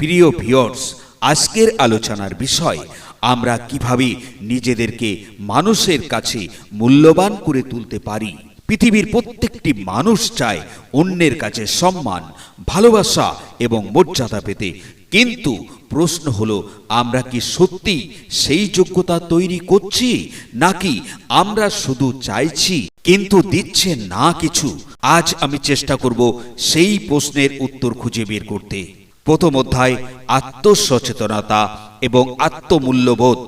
প্রিয় ভিওর্স আজকের আলোচনার বিষয়, আমরা কীভাবে নিজেদেরকে মানুষের কাছে মূল্যবান করে তুলতে পারি। পৃথিবীর প্রত্যেকটি মানুষ চায় অন্যের কাছে সম্মান, ভালোবাসা এবং মর্যাদা পেতে। কিন্তু প্রশ্ন হলো, আমরা কি সত্যি সেই যোগ্যতা তৈরি করছি, নাকি আমরা শুধু চাইছি কিন্তু দিচ্ছে না কিছু? আজ আমি চেষ্টা করব সেই প্রশ্নের উত্তর খুঁজে বের করতে। প্রথম অধ্যায়, আত্মসচেতনতা এবং আত্মমূল্যবোধ।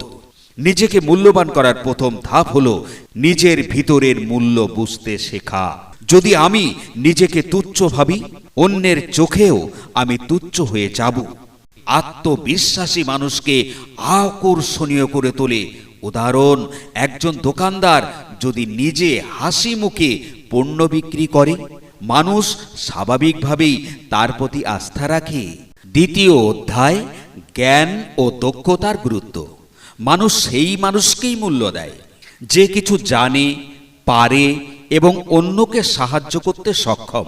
নিজেকে মূল্যবান করার প্রথম ধাপ হলো নিজের ভিতরের মূল্য বুঝতে শেখা। যদি আমি নিজেকে তুচ্ছ ভাবি, অন্যের চোখেও আমি তুচ্ছ হয়ে যাব। আত্মবিশ্বাসী মানুষকে আকর্ষণীয় করে তোলে। উদাহরণ, একজন দোকানদার যদি নিজে হাসি মুখে পণ্য বিক্রি করে, মানুষ স্বাভাবিকভাবেই তার প্রতি আস্থা রাখে। দ্বিতীয় অধ্যায়, জ্ঞান ও দক্ষতার গুরুত্ব। মানুষ সেই মানুষকেই মূল্য দেয়। যে কিছু জানে, পারে এবং অন্যকে সাহায্য করতে সক্ষম।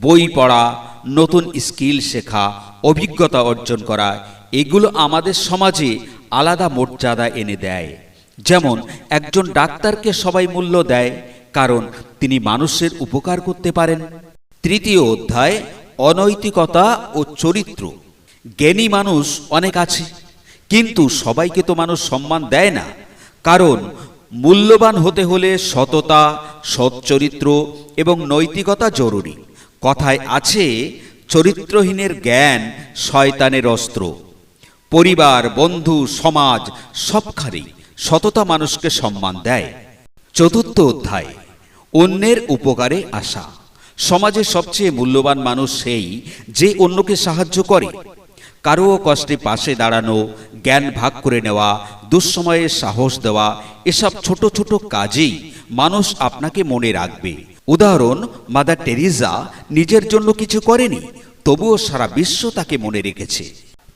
বই পড়া, নতুন স্কিল শেখা, অভিজ্ঞতা অর্জন করা, এগুলো আমাদের সমাজে আলাদা মর্যাদা এনে দেয়। যেমন, একজন ডাক্তারকে সবাই মূল্য দেয়, কারণ তিনি মানুষের উপকার করতে পারেন। তৃতীয় অধ্যায় অনৈতিকতা ও চরিত্র। জ্ঞানী মানুষ অনেক আছে, কিন্তু সবাইকে তো মানুষ সম্মান দেয় না। কারণ মূল্যবান হতে হলে সততা সচ্চরিত্র এবং নৈতিকতা জরুরি। কথায় আছে, চরিত্রহীনের জ্ঞান শয়তানের অস্ত্র। পরিবার, বন্ধু, সমাজ সবখানেই সততা মানুষকে সম্মান দেয়। চতুর্থ অধ্যায়, অন্যের উপকারে আসা। সমাজের সবচেয়ে মূল্যবান মানুষ সেই যে অন্যকে সাহায্য করে। কারও কষ্টে পাশে দাঁড়ানো, জ্ঞান ভাগ করে নেওয়া, দুঃসময়ে সাহস দেওয়া, এসব ছোট ছোট কাজেই মানুষ আপনাকে মনে রাখবে। উদাহরণ, মাদার টেরিজা নিজের জন্য কিছু করেনি, তবুও সারা বিশ্ব তাকে মনে রেখেছে।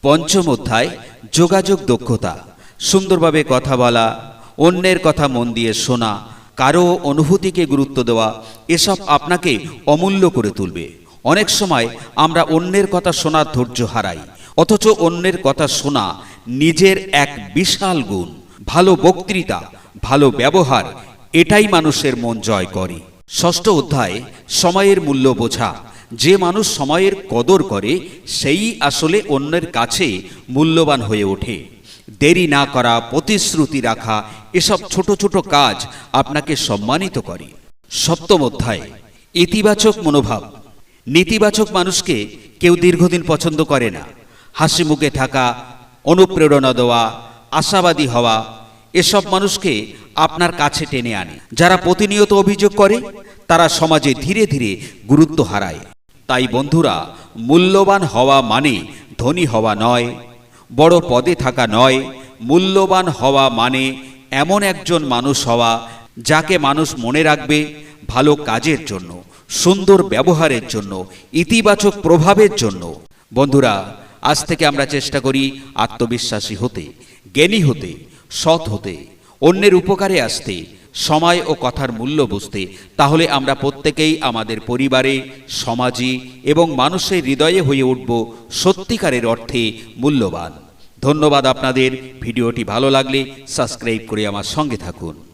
পঞ্চম অধ্যায়, যোগাযোগ দক্ষতা। সুন্দরভাবে কথা বলা, অন্যের কথা মন দিয়ে শোনা কারও অনুভূতিকে গুরুত্ব দেওয়া, এসব আপনাকে অমূল্য করে তুলবে। অনেক সময় আমরা অন্যের কথা শোনার ধৈর্য হারাই, অথচ অন্যের কথা শোনা নিজের এক বিশাল গুণ। ভালো বক্তৃতা, ভালো ব্যবহার, এটাই মানুষের মন জয় করে। ষষ্ঠ অধ্যায়, সময়ের মূল্য বোঝা। যে মানুষ সময়ের কদর করে, সেই আসলে অন্যের কাছে মূল্যবান হয়ে ওঠে। দেরি না করা, প্রতিশ্রুতি রাখা, এসব ছোট ছোট কাজ আপনাকে সম্মানিত করে। সপ্তম অধ্যায়, ইতিবাচক মনোভাব। নেতিবাচক মানুষকে কেউ দীর্ঘদিন পছন্দ করে না। হাসি মুখে থাকা, অনুপ্রেরণা দেওয়া, আশাবাদী হওয়া, এসব মানুষকে আপনার কাছে টেনে আনে। যারা প্রতিনিয়ত অভিযোগ করে, তারা সমাজে ধীরে ধীরে গুরুত্ব হারায়। তাই বন্ধুরা, মূল্যবান হওয়া মানে ধনী হওয়া নয় বড় পদে থাকা নয়, মূল্যবান হওয়া মানে এমন একজন মানুষ হওয়া যাকে মানুষ মনে রাখবে ভালো কাজের জন্য, সুন্দর ব্যবহারের জন্য, ইতিবাচক প্রভাবের জন্য। বন্ধুরা, আজ থেকে আমরা চেষ্টা করি আত্মবিশ্বাসী হতে, জ্ঞানী হতে, সৎ হতে, অন্যের উপকারে আসতে সময় ও কথার মূল্য বুঝতে, তাহলে আমরা প্রত্যেকেই আমাদের পরিবারে, সমাজে এবং মানুষের হৃদয়ে হয়ে উঠব সত্যিকারের অর্থে মূল্যবান। ধন্যবাদ আপনাদের। ভিডিওটি ভালো লাগলে সাবস্ক্রাইব করে আমার সঙ্গে থাকুন।